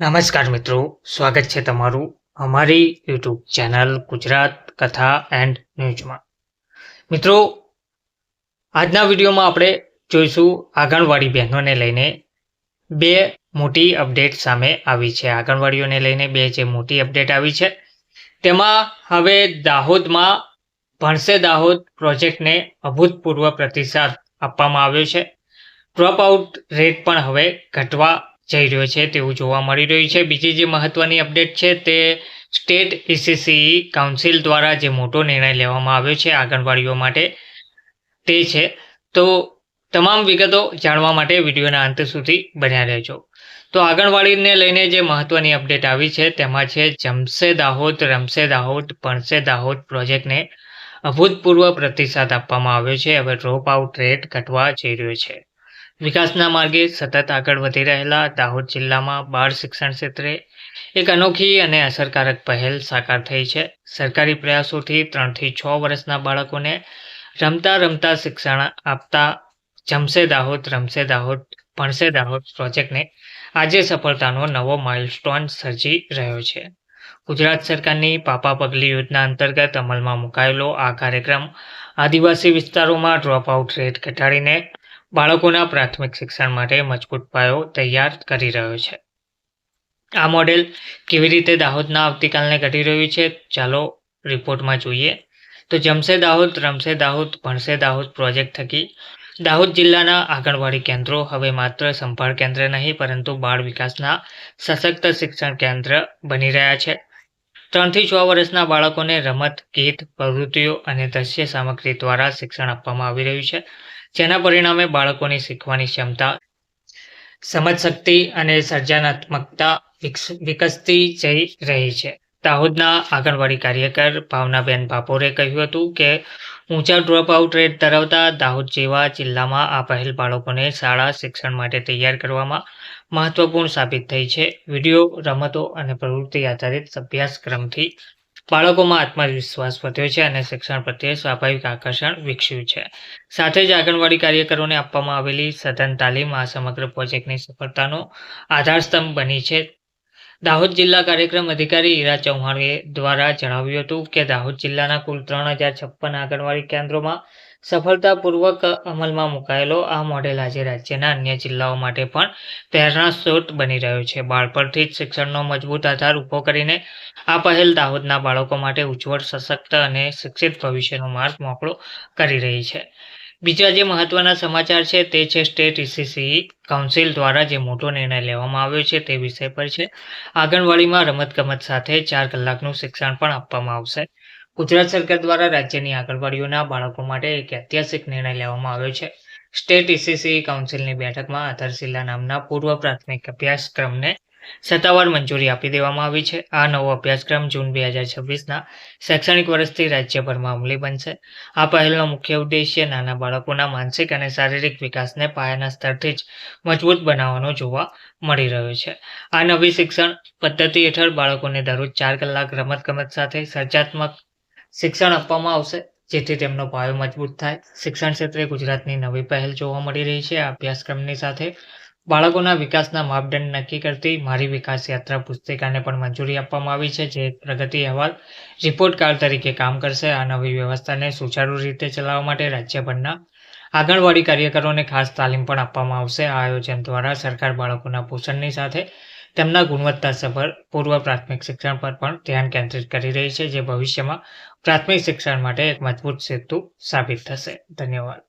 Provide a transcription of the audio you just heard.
નમસ્કાર મિત્રો, સ્વાગત છે તમારું અમારી યુટ્યુબ ચેનલ ગુજરાત કથા એન્ડ ન્યૂઝમાં. મિત્રો, આજના વિડીયોમાં આપણે જોઈશું આંગણવાડી બહેનોને લઈને બે મોટી અપડેટ સામે આવી છે. આંગણવાડીઓને લઈને બે જે મોટી અપડેટ આવી છે, તેમાં હવે દાહોદમાં ભણશે દાહોદ પ્રોજેક્ટને અભૂતપૂર્વ પ્રતિસાદ આપવામાં આવ્યો છે. ડ્રોપ આઉટ રેટ પણ હવે ઘટવા જઈ રહ્યો છે તેવું જોવા મળી રહ્યું છે. બીજી જે મહત્વની અપડેટ છે તે સ્ટેટ ઈસીસી કાઉન્સિલ દ્વારા જે મોટો નિર્ણય લેવામાં આવ્યો છે આંગણવાડીઓ માટે તે છે. તો તમામ વિગતો જાણવા માટે વિડીયોના અંત સુધી બન્યા રહેજો. તો આંગણવાડીને લઈને જે મહત્વની અપડેટ આવી છે તેમાં છે જમશે દાહોદ રમશે દાહોદ ભણશે દાહોદ પ્રોજેક્ટને અભૂતપૂર્વ પ્રતિસાદ આપવામાં આવ્યો છે. હવે ડ્રોપ આઉટ રેટ ઘટવા જઈ રહ્યો છે. વિકાસના માર્ગે સતત આગળ વધી રહેલા દાહોદ જિલ્લામાં બાળ શિક્ષણ ક્ષેત્રે એક અનોખી અને અસરકારક પહેલ સાકાર થઈ છે. સરકારી પ્રયાસોથી ત્રણથી છ વર્ષના બાળકોને રમતા રમતા શિક્ષણ આપતા જમશે દાહોદ, રમશે દાહોદ, ભણશે દાહોદ પ્રોજેક્ટને આજે સફળતાનો નવો માઇલસ્ટોન સર્જી રહ્યો છે. ગુજરાત સરકારની પાપા પગલી યોજના અંતર્ગત અમલમાં મુકાયેલો આ કાર્યક્રમ આદિવાસી વિસ્તારોમાં ડ્રોપ આઉટ રેટ ઘટાડીને બાળકોના પ્રાથમિક શિક્ષણ માટે મજબૂત પાયો તૈયાર કરી રહ્યો છે. આ મોડેલ કેવી રીતે દાહોદના આવતીકાલને ઘટી રહ્યું છે, ચાલો રિપોર્ટમાં જોઈએ. તો જમશે દાહોદ, રમશે દાહોદ, ભણશે દાહોદ પ્રોજેક્ટ થકી દાહોદ જિલ્લાના આંગણવાડી કેન્દ્રો હવે માત્ર સંભાળ કેન્દ્ર નહીં, પરંતુ બાળ વિકાસના સશક્ત શિક્ષણ કેન્દ્ર બની રહ્યા છે. ત્રણથી છ વર્ષના બાળકોને રમત, ગીત, પ્રવૃત્તિઓ અને દ્રશ્ય સામગ્રી દ્વારા શિક્ષણ આપવામાં આવી રહ્યું છે. જેના પરિણામે બાળકોની શીખવાની ક્ષમતા, સમજશક્તિ અને સર્જનાત્મકતા વિકસતી જઈ રહી છે. દાહોદના આંગણવાડી કાર્યકર ભાવનાબેન ભાપોરે કહ્યું હતું કે, ઊંચા ડ્રોપ આઉટ રેટ ધરાવતા દાહોદ જેવા જિલ્લામાં આ પહેલ બાળકોને શાળા શિક્ષણ માટે તૈયાર કરવામાં મહત્વપૂર્ણ સાબિત થઈ છે. વીડિયો, રમતો અને પ્રવૃત્તિ આધારિત અભ્યાસક્રમથી બાળકોમાં આત્મવિશ્વાસ વધ્યો છે અને શિક્ષણ પ્રત્યે સ્વાભાવિક આકર્ષણ વિકસ્યું છે. સાથે જ આંગણવાડી કાર્યકરોને આપવામાં આવેલી સઘન તાલીમ આ સમગ્ર પ્રોજેક્ટની સફળતાનો આધારસ્તંભ બની છે. દાહોદ જિલ્લા કાર્યક્રમ અધિકારી ઈરા ચૌહાણે દ્વારા જણાવ્યું હતું કે દાહોદ જિલ્લાના કુલ ત્રણ હજાર છપ્પન આંગણવાડી કેન્દ્રોમાં સફળતાપૂર્વક અમલમાં મુકાયેલો આ મોડેલ આજે રાજ્યના અન્ય જિલ્લાઓ માટે પણ પ્રેરણા સ્ત્રોત બની રહ્યો છે. બાળપણથી જ શિક્ષણનો મજબૂત આધાર ઊભો કરીને આ પહેલ દાહોદના બાળકો માટે ઉજ્જવળ, સશક્ત અને શિક્ષિત ભવિષ્યનો માર્ગ મોકળો કરી રહી છે. બીજા જે મહત્વના સમાચાર છે તે છે સ્ટેટ ઈસીસી કાઉન્સિલ દ્વારા જે મોટો નિર્ણય લેવામાં આવ્યો છે તે વિષય પર છે. આંગણવાડીમાં રમતગમત સાથે ચાર કલાકનું શિક્ષણ પણ આપવામાં આવશે. ગુજરાત સરકાર દ્વારા રાજ્યની આંગણવાડીઓના બાળકો માટે એક ઐતિહાસિક નિર્ણય લેવામાં આવ્યો છે. સ્ટેટ ઈસીસી કાઉન્સિલની બેઠકમાં આધારશિલા નામના પૂર્વ પ્રાથમિક અભ્યાસક્રમને સત્તાવાર મંજૂરી આપી દેવામાં આવી છે. આ નવો અભ્યાસક્રમ જૂન બે હજાર છવ્વીસના શૈક્ષણિક વર્ષથી રાજ્યભરમાં અમલી બનશે. આ પહેલનો મુખ્ય ઉદ્દેશ્ય નાના બાળકોના માનસિક અને શારીરિક વિકાસને પાયાના સ્તરથી જ મજબૂત બનાવવાનો જોવા મળી રહ્યો છે. આ નવી શિક્ષણ પદ્ધતિ હેઠળ બાળકોને દરરોજ ચાર કલાક રમતગમત સાથે સર્જાત્મક શિક્ષણ આપવામાં આવશે, જેથી તેમનો પાયો મજબૂત થાય. શિક્ષણ ક્ષેત્રે ગુજરાતની નવી પહેલ જોવા મળી રહી છે. આ અભ્યાસક્રમની સાથે બાળકોના વિકાસના માપદંડ નક્કી કરતી મારી વિકાસ યાત્રા પુસ્તિકાને પણ મંજૂરી આપવામાં આવી છે, જે પ્રગતિ અહેવાલ રિપોર્ટ કાર્ડ તરીકે કામ કરશે. આ નવી વ્યવસ્થાને સુચારુ રીતે ચલાવવા માટે રાજ્યભરના આંગણવાડી કાર્યકરોને ખાસ તાલીમ પણ આપવામાં આવશે. આ આયોજન દ્વારા સરકાર બાળકોના પોષણની સાથે તેમના ગુણવત્તાસભર પૂર્વ પ્રાથમિક શિક્ષણ પર પણ ધ્યાન કેન્દ્રિત કરી રહી છે, જે ભવિષ્યમાં પ્રાથમિક શિક્ષણ માટે એક મજબૂત સેતુ સાબિત થશે. ધન્યવાદ.